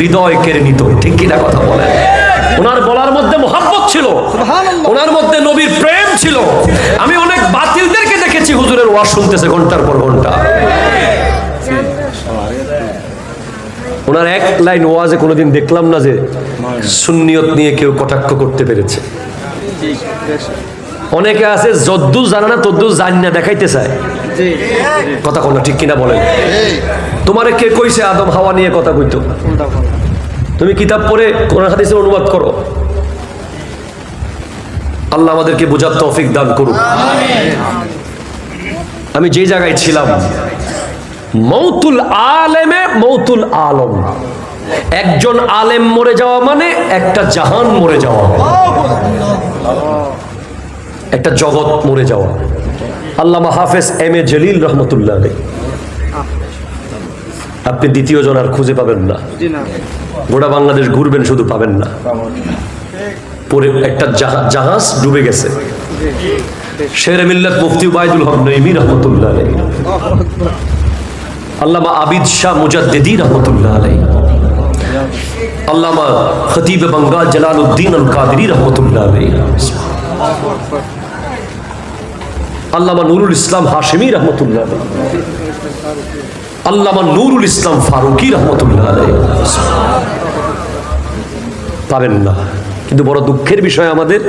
হৃদয় কেড়ে নিত ঠিক কিনা কথা বলে ওনার বলার মধ্যে মোহাব্বত ছিল ওনার মধ্যে নবীর প্রেম ছিল। আমি অনেক বাতিলদেরকে দেখেছি হুজুরের ওয়াজ শুনতেছে ঘণ্টার পর ঘণ্টা। ওনার এক লাইন ওয়াজে কোনোদিন দেখলাম না যে সুন্নিয়ত নিয়ে কেউ কটাক্ষ করতে পেরেছে। অনেকে আছে যদ্দু জানে না তদ্দু জান না দেখাইতে চায়। কথা কোনো ঠিক কিনা বলেন? তোমারে কে কইছে আদম হাওয়া নিয়ে কথা কইতো? তুমি কিতাব পড়ে কোরআন হাদিসের অনুবাদ করো। আল্লাহ আমাদেরকে বোঝার তৌফিক দান করুক। আমি যে জায়গায় ছিলাম, মৌতুল আলেমে মৌতুল আলম। একজন আলেম মরে যাওয়া মানে একটা জাহান মরে যাওয়া। একটা জগৎ মরে যাওয়া। আল্লামা হাফেজ এম এ জলিল রহমতুল্লাহ। আপনি দ্বিতীয় জন আর খুঁজে পাবেন না। গোটা বাংলাদেশ ঘুরবেন শুধু পাবেন না। পরে একটা জাহা- জাহাজ ডুবে গেছে। শের মিল্লাত মুফতি উবাইদুল হক নইমি রহমতুল্লাহ আলাই আল্লামা আবিদ শাহ মুজাদ্দিদি রহমতুল্লাহ আলাই আল্লামা খতিব বাঙ্গাল জালালউদ্দিন আল কাদরি রহমতুল্লাহ আলাই আল্লামা নুরুল ইসলাম হাশেমি রহমতুল্লাহ আল্লামা নুরুল ইসলাম ফারুকি রহমতুল্লাহ পাবেন না। কিন্তু বড় দুঃখের বিষয় আমাদের,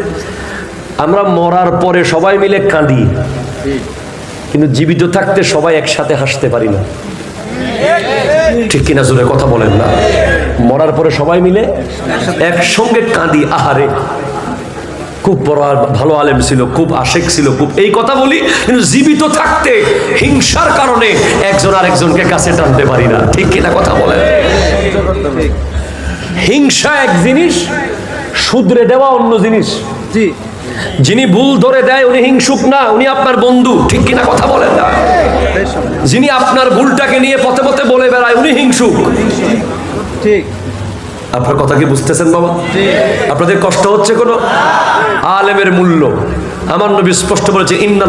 আমরা মরার পরে সবাই মিলে কাঁদি। কিন্তু জীবিত থাকতে সবাই একসাথে হাসতে পারি না। ঠিক কিনা জোরে কথা বলেন না? মরার পরে সবাই মিলে একসঙ্গে কাঁদি, আহারে। খুব বড় ভালো আলেম ছিল খুব আশেক ছিল খুব এই কথা বলি কিন্তু জীবিত থাকতে হিংসার কারণে একজন আরেকজনকে কাছে টানতে পারি না। ঠিক কিনা কথা বলেন? হিংসা এক জিনিস শুধরে দেওয়া অন্য জিনিস। জি। যিনি ভুল ধরে দেয় উনি হিংসুক না উনি আপনার বন্ধু। ঠিক কিনা কথা বলেন না? যিনি আপনার ভুলটাকে নিয়ে পথে পথে বলে বেড়ায় উনি হিংসুক। ঠিক। আপনার কথা কি বুঝতেছেন, বাবা? আপনাদের কষ্ট হচ্ছে কোনো? আলেমের মূল্য। আমার নবী স্পষ্ট বলেছে ইলমা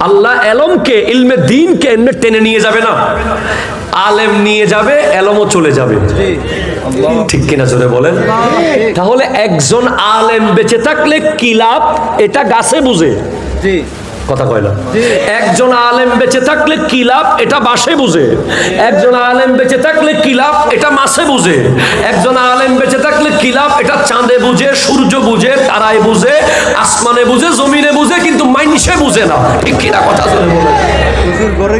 আল্লাহ এলমকে, ইলমে দ্বীনকে এমনি টেনে নিয়ে যাবে না। আলেম নিয়ে যাবে, এলমও চলে যাবে। ঠিক কিনা জোরে বলেন? তাহলে একজন আলেম বেঁচে থাকলে কি লাভ? এটা গাছে বুঝে। কথা কইলাম একজন আলেম বেঁচে থাকলে কি লাভ? এটা বাসে বুঝে। একজন আলেম বেঁচে থাকলে কি লাভ? এটা মাসে বুঝে। একজন আলেম বেঁচে থাকলে কি লাভ? এটা চাঁদে বুঝে, সূর্য বুঝে, তারায় বুঝে, আসমানে বুঝে, জমিনে বুঝে, কিন্তু মাইনসে বুঝে না। ঠিক কিনা কথা বলে